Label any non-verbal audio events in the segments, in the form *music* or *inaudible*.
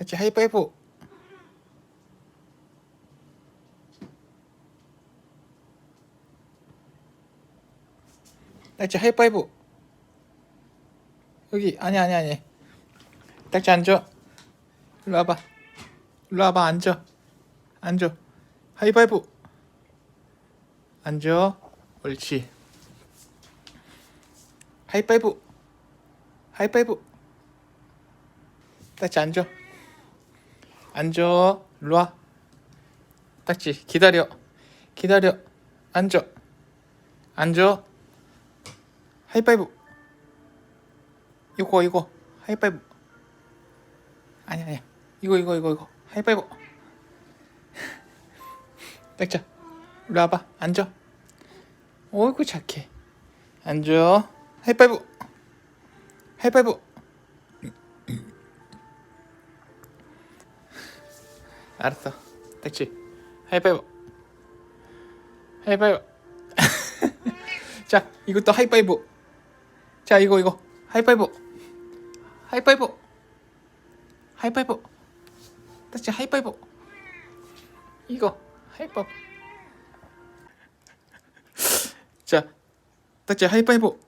딱지 하이파이브. 딱지 하이파이브. 여기 아니 아니 아니. 딱지 앉아. 일로 와봐. 일로 와봐 앉아. 앉아. 하이파이브. 앉아. 옳지. 하이파이브. 하이파이브. 딱지 앉아. 앉아. 일로 와. 딱지 기다려. 기다려. 앉아. 앉아. 하이파이브. 이거 이거 하이파이브. 아니 아니야. 이거 이거 이거 이거 하이파이브. *laughs* 딱자. 일로 와봐. 앉아. 어이구 착해. 앉아. 하이파이브. 하이파이브. 알았어. 딱지. 하이파이브. 하이파이브. *laughs* 자, 이것도 하이파이브. 자, 이거 이거 하이파이브. 하이파이브. 하이파이브. 딱지 하이파이브. 이거 하이파이브. 자, 딱지 하이파이브.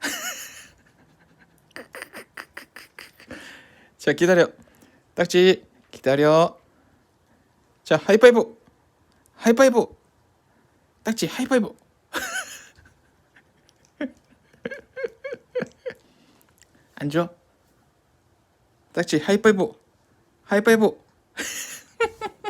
*laughs* 자, 기다려. 딱지 기다려. 자, 하이파이브. 하이파이브. 딱지 하이파이브. *laughs* 앉아. 딱지 하이파이브. 하이파이브. *laughs*